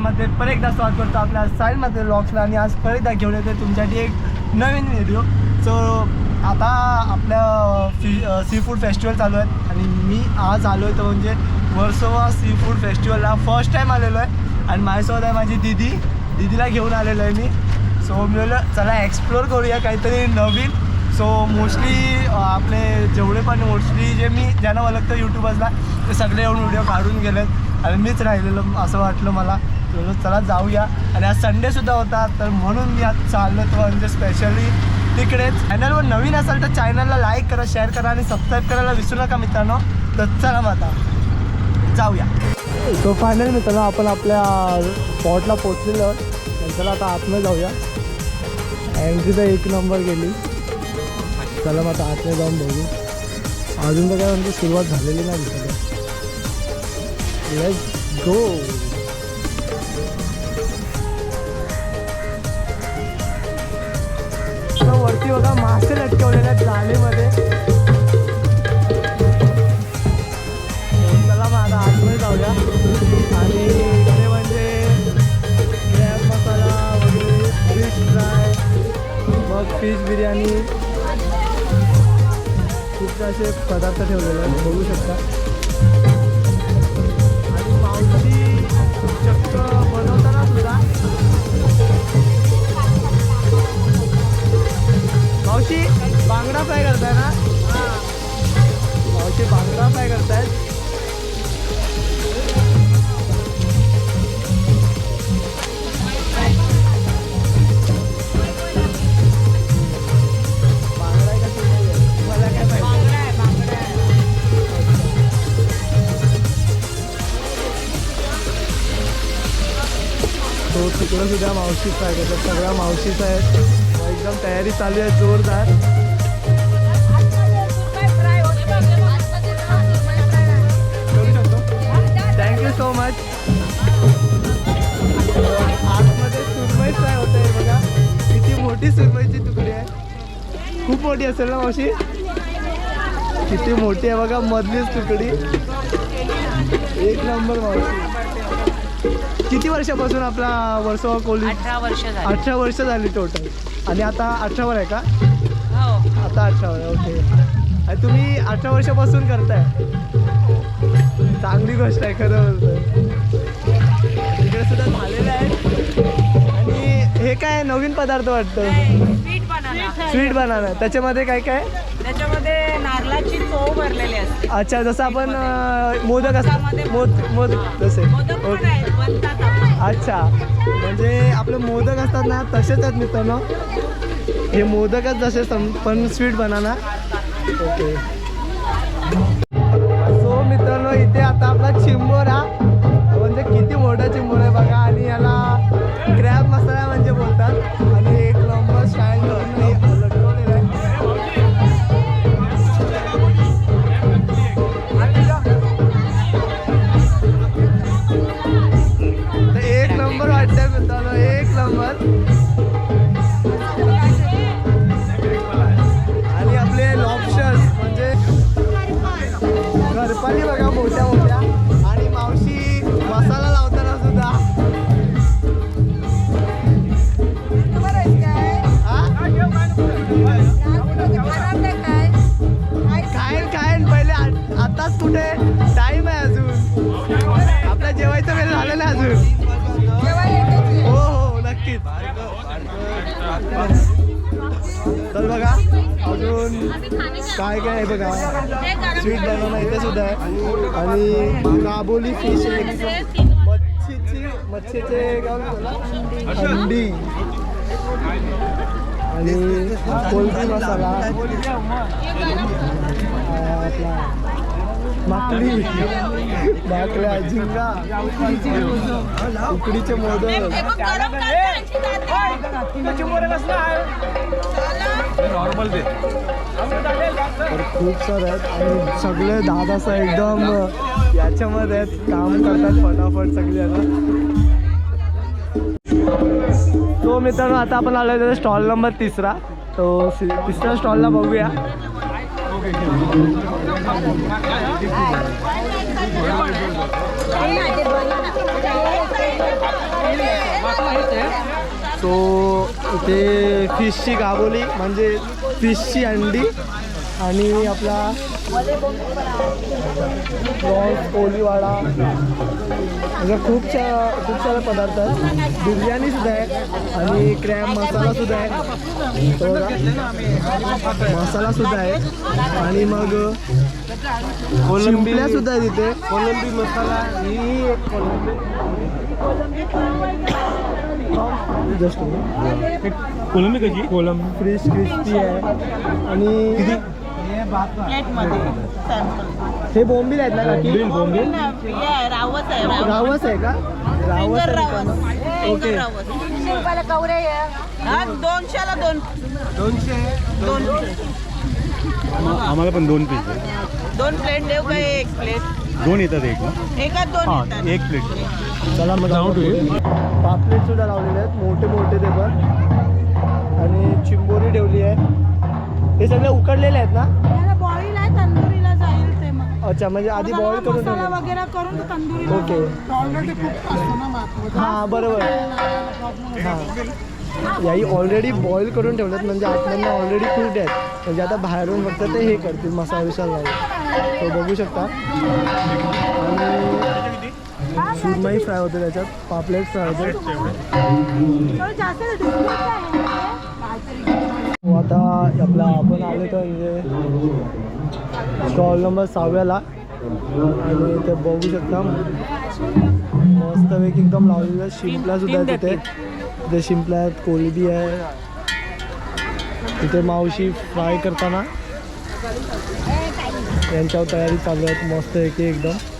चॅनलमध्ये परत एकदा स्वागत करतो आपल्या साईडमध्ये लॉक्सला आणि आज परत एकदा घेऊन येतो तुमच्यासाठी एक नवीन व्हिडिओ सो आता आपल्या फी सी फूड फेस्टिवल चालू आहेत आणि मी आज आलो आहे तो म्हणजे वर्सोवा सी फूड फेस्टिवलला फर्स्ट टाईम आलेलो आहे. आणि माझ्यासोबत आहे माझी दिदी. दिदीला घेऊन आलेलो आहे मी. सो मी चला एक्सप्लोअर करूया काहीतरी नवीन. सो मोस्टली आपले जेवढे पण मोस्टली जे मी ज्यांना ओळखतं यूट्यूबर्सला ते सगळे येऊन व्हिडिओ काढून गेलेत. आणि मीच राहिलेलो असं वाटलं मला. तर चला जाऊया. आणि आज संडेसुद्धा होता तर म्हणून मी आज चाललो तो म्हणजे स्पेशली तिकडेच. चॅनलवर नवीन असाल तर चॅनलला लाईक करा शेअर करा आणि सबस्क्राईब करायला विसरू नका मित्रांनो. तर चला मग आता जाऊया. तो फायनल मित्रांनो आपण आपल्या स्पॉटला पोचलेलो चला आता आतमध्ये जाऊया. एंट्री तर एक नंबर गेली. चला मग आता आतमध्ये जाऊन बघू. अजून तर काय म्हणजे सुरुवात झालेली नाही दिसत लेट्स गो वरती बघा मासे लटकवलेले आहेत जाळीमध्ये. चला माझा आतमध्ये जाऊया. आणि इकडे म्हणजे क्रॅब मसाला वगैरे फिश फ्राय मग फिश बिर्याणी. खूप असे पदार्थ ठेवलेले आहेत बघू शकता. मावशी बांगडा फ्राय करतायत तो तिकडं सुद्धा मावशीच आहे त्याच्यात सगळ्या मावशीच आहेत एकदम तयारी चालू आहे जोरदार. मोठी सुरमईची तुकडी आहे. खूप मोठी असेल ना मावशी? किती मोठी आहे बघा मधलीच तुकडी. एक नंबर मावशी. किती वर्षापासून आपला वर्सोवा कोली अठरा वर्ष झाली. अठरा वर्ष झाली टोटल आणि आता अठरावर आहे का? हो. आता अठरावर आहे ओके आणि तुम्ही अठरा वर्षापासून करताय? चांगली गोष्ट आहे खरं तिकडे सुद्धा झालेलं आहे. हे काय नवीन पदार्थ वाटतं? Sweet banana. Sweet banana. त्याच्यामध्ये काय काय? त्याच्यामध्ये नारळाची चव भरलेली असते. अच्छा जसं आपण अं, मोदक असतात. मोद मोदक. तसे मोदक पण ओके. आहेत बनतात आपले. अच्छा. म्हणजे आपले मोदक असतात ना तसेच आहेत मित्रांनो. हे मोदकच जसे सम पण स्वीट बनाना. ओके. सो मित्रांनो इथे आता आपला चिंबोरा काय काय आहे बघा स्वीट बनवणं इथे सुद्धा आहे आणि काबोली फिश मच्छीची मच्छीचे अंडी आणि कोलबी मसाला आपला माकडी माकल्या झिंगा उकडीचे मोदक तर खूप सारे आहेत आणि सगळे दादा एकदम याच्यामध्ये आहेत. काम करतात फटाफट सगळे आता तो मित्रांनो आता आपण आलो आहे स्टॉल नंबर तिसरा. तो तिसऱ्या स्टॉलला बघूया. सो इथे फिशची गाबोली म्हणजे फिशची अंडी आणि आपला प्रॉन्स कोलीवाडा म्हणजे खूप सा खूप सारे पदार्थ आहेत. बिर्याणीसुद्धा आहे आणि क्रॅम मसालासुद्धा आहे. मसालासुद्धा आहे. आणि मग कोलंबीलासुद्धा आहे तिथे कोलंबी मसाला ही एक जस्ट कोलंबी कशी? कोलंबी फ्रेश क्रिस्पी आहे. आणि हे बोंबील आहेत ना काकी? बोंबील रावस आहे रावस. रावस आहे का? रावस आहे ओके. रावस. हा दोनशेला दोन. दोनशे दोन. आम्हाला पण दोन पीस दोन प्लेट देऊ का एक प्लेट दोन येतात एक ना? एकाच दोन हा एक प्लेट चला मग जाऊ. पापलेट सुद्धा लावलेले आहेत मोठे मोठे ते पण. आणि चिंबोरी ठेवली आहे. हे सगळे उकडलेले आहेत ना? बॉईल आहे तंदुरीला जाईल ते मग. अच्छा म्हणजे आधी बॉईल करून वगैरे करून तो तंदुरीला ओके. ऑलरेडी कुक असतो ना भात. हां बरोबर. हां. याही ऑलरेडी बॉईल करून ठेवल्यात म्हणजे आतमधनं ऑलरेडी कुल्ड आहेत. म्हणजे आता बाहेरून फक्त ते हे करतील मसाला विसाला तो बघू शकता. आणि सुरमई फ्राय होते त्याच्यात पापलेट फ्राय होते. हो, आता आपला आपण आलो तर म्हणजे स्टॉल नंबर सहाव्याला. आणि ते बघू शकता मस्तपैकी एकदम लावलेलं शिंपला सुद्धा तिथे तिथे शिंपल्या आहेत कोलबी आहे. तिथे मावशी फ्राय करताना. यांच्यावर तयारी चालू आहेत मस्तपैकी एकदम. फोन लावायला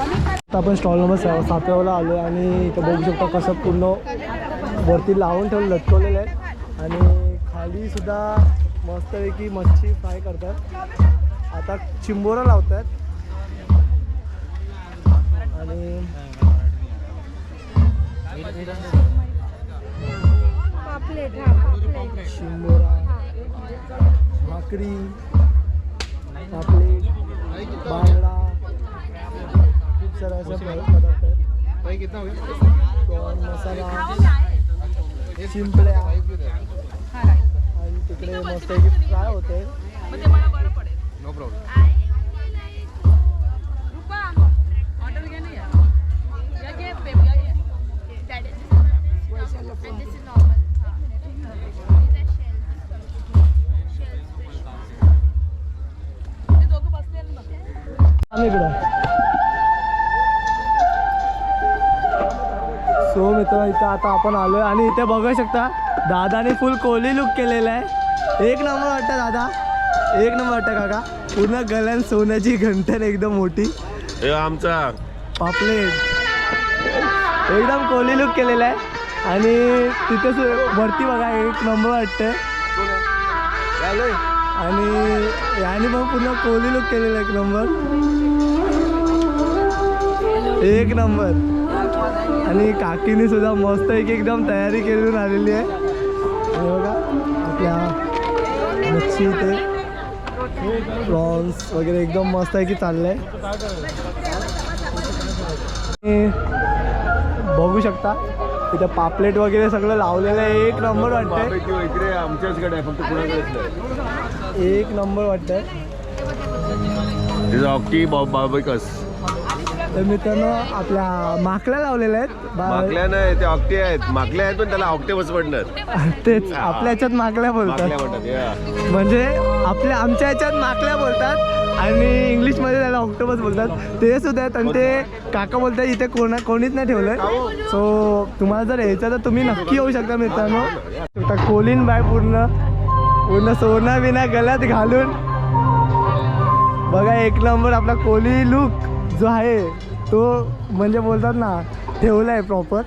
आता आपण स्टॉल नंबर सातव्याला आलो आहे आणि इथं बघू शकता कसं पूर्ण वरती लावून ठेवलं लटकवलेलं आहे. आणि खाली सुद्धा मस्तपैकी मच्छी फ्राय करतात. आता चिंबोरा आहेत आणि चिंबोरा शिंबोरा भाकरी पापलेट बांगडा खूप सारे असे पदार्थ आहेत. प्रॉन मसाला शिंपड्या आणि तिकडे मस्त फ्राय होते. आम्ही इकडं. सो मित्र इथं आता आपण आलोय. आणि इथे बघू शकता दादाने फुल कोहली लुक केलेला आहे. एक नंबर वाटतं दादा. एक नंबर वाटतं काका. पूर्ण गल्यान सोन्याची घंटन एकदम मोठी. आमचा. पापलेट. एकदम कोहली लुक केलेला आहे. आणि तिथे सु- वरती बघा एक नंबर वाटतं. आणि याने पण पूर्ण कोहली लुक केलेला आहे एक नंबर. एक नंबर. आणि काकीने सुद्धा मस्त एक एकदम तयारी करून आलेली आहे. आणि बघा आपल्या मच्छी इथे. प्रॉन्स वगैरे एकदम मस्त आहे की चाललंय. बघू शकता इथे पापलेट वगैरे सगळं लावलेलं आहे. एक नंबर वाटतंय. इकडे आमच्याचकडे आहे फक्त एक नंबर वाटतंय. ऑक्टी तर मित्रांनो आपल्या माकल्या लावलेल्या आहेत. बा- माकल्या नाही ते ऑक्टी आहेत. माकल्या आहेत पण त्याला ऑक्टेबस म्हणतात तेच आपल्या ह्याच्यात माकल्या माकल्या बोलतात म्हणतात म्हणजे आपल्या आमच्या ह्याच्यात माकल्या बोलतात आणि इंग्लिशमध्ये त्याला ऑक्टोबस बोलतात. ते सुद्धा आहेत आणि ते काका बोलतात इथे कोणा कोणीच नाही ठेवलंय. सो तुम्हाला जर यायचं तर तुम्ही नक्की येऊ शकता मित्रांनो. आता कोलीन बाय पूर्ण पूर्ण सोना बिना गळ्यात घालून. बघा एक नंबर आपला कोहली लुक जो आहे तो म्हणजे बोलतात ना ठेवला आहे प्रॉपर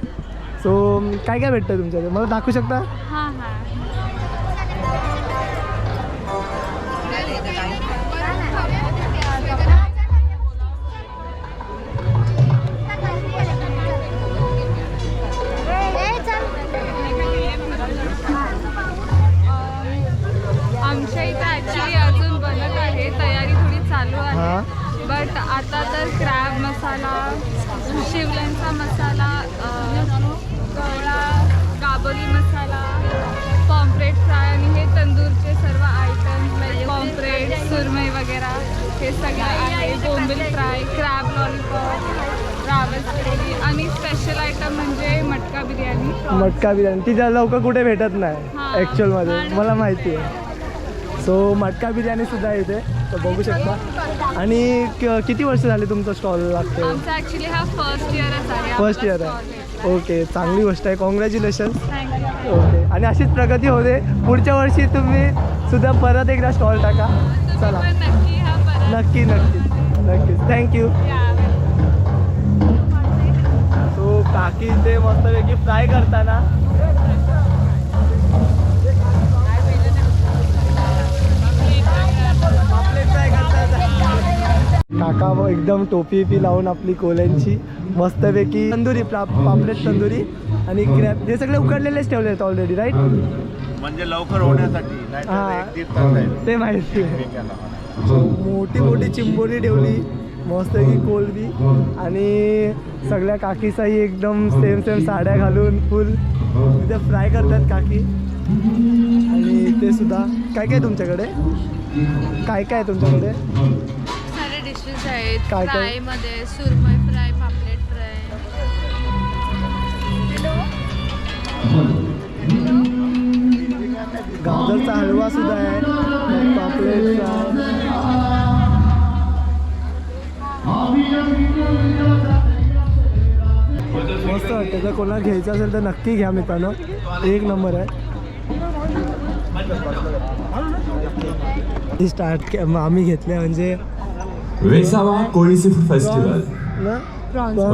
सो काय काय भेटतं तुमच्याकडे? मला दाखवू शकता? हां हां. बट आता तर क्रॅब मसाला शिवल्यांचा मसाला कवळा गाबोली मसाला पॉम्प्रेट फ्राय आणि हे तंदूरचे सर्व आयटम्स पॉम्प्रेट सुरमई वगैरे हे सगळं आहे. बोंबिल फ्राय क्रॅब लॉलीपॉप रावस ग्रेव्ही आणि स्पेशल आयटम म्हणजे मटका बिर्याणी. मटका बिर्याणी. ती लवकर कुठे भेटत नाही. ॲक्च्युअलमध्ये मला माहिती आहे. सो मटका बिर्याणी सुद्धा आहे इथे तर बघू शकता. आणि किती वर्ष झाले तुमचा स्टॉल लागते फर्स्ट फर्स्ट इयर आहे ओके चांगली गोष्ट आहे. कॉंग्रॅच्युलेशन ओके आणि अशीच प्रगती होते पुढच्या वर्षी तुम्ही सुद्धा परत एकदा स्टॉल टाका. चला. नक्की हा नक्की नक्की. नक्कीच. थँक्यू या. सो काकी इथे मस्तपैकी फ्राय करताना पापलेट फ्राय करतात काका एकदम टोपी पी लावून आपली कोल्यांची मस्तपैकी तंदुरी पापलेट तंदुरी आणि क्रॅप हे सगळे उकडलेलेच ठेवले आहेत ऑलरेडी राईट म्हणजे लवकर होण्यासाठी हा. ते माहिती मोठी मोठी चिंबोरी ठेवली मस्त की कोलबी आणि सगळ्या काकीचाही एकदम सेम सेम साड्या घालून फुल तिथे फ्राय करतात काकी. आणि ते सुद्धा काय काय तुमच्याकडे? काय काय तुमच्याकडे? आहेत काय काय? फ्रायमध्ये सुरमई फ्राय पापलेट फ्राय. गाजरचा हलवा सुद्धा आहे पापलेट फ्राय. मस्त वाटतं. जर कोणाला घ्यायचं असेल तर नक्की घ्या मित्रांनो. एक नंबर आहे. स्टार्ट आम्ही घेतले म्हणजे वेसावा कोळी सीफूड फेस्टिवल ना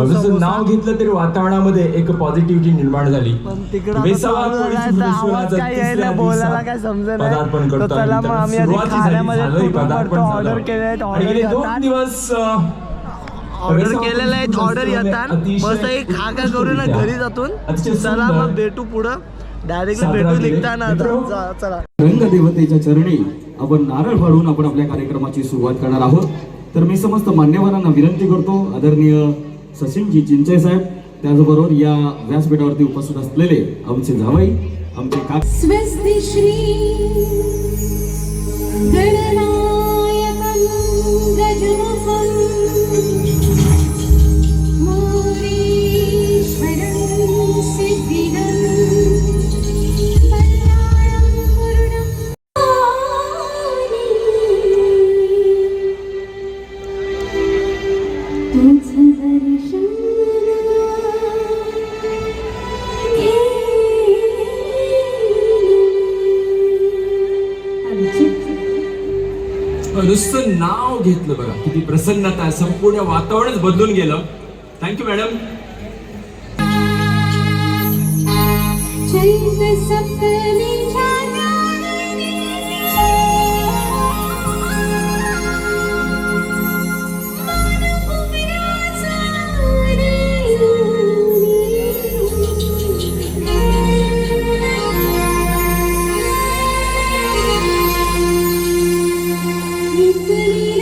जसं नाव घेतलं तरी वातावरणामध्ये एक पॉझिटिव्हिटी निर्माण झाली. वेसावा बोलायला काय. पदार्पण करतो दोन. दिवस ऑर्डर केलेलं आहे ऑर्डर येतात. मस्त एक खा खा करून ना घरी जातून चला मग भेटू पुढं. डायरेक्टली साजरा भेटू. निघताना चला. रंगदेवतेच्या चरणी आपण नारळ फाडून आपण आपल्या कार्यक्रमाची सुरुवात करणार आहोत. तर मी समस्त मान्यवरांना विनंती करतो आदरणीय सचिनजी चिंचय साहेब त्याचबरोबर या व्यासपीठावरती उपस्थित असलेले आमचे जावई आमचे का नुसतं नाव घेतलं बघा. किती प्रसन्नता संपूर्ण वातावरणच बदलून गेलं. थँक्यू मॅडम चैत you.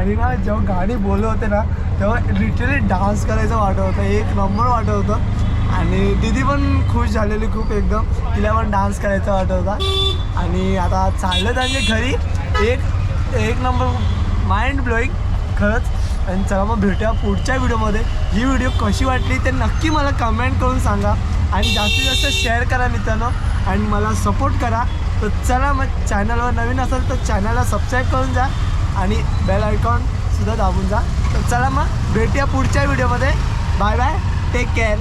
आणि ना जेव्हा गाणी बोलले होते ना तेव्हा लिटरली डान्स करायचं वाटत होतं. एक नंबर वाटत होतं. आणि दीदी पण खुश झालेली खूप एकदम. तिला पण डान्स करायचा वाटत होता. आणि आता चाललं त्यांच्या घरी. एक एक नंबर माइंड ब्लोईंग खरंच. आणि चला मग भेटूया पुढच्या व्हिडिओमध्ये. ही व्हिडिओ कशी वाटली ते नक्की मला कमेंट करून सांगा. आणि जास्तीत जास्त शेअर करा मित्रांनो. आणि मला सपोर्ट करा. तर चला मग चॅनलवर नवीन असेल तर चॅनलला सबस्क्राईब करून जा. आणि बेल आयकॉन सुद्धा दाबून जा. तर चला मग भेटूया पुढच्या व्हिडिओमध्ये बाय बाय टेक केअर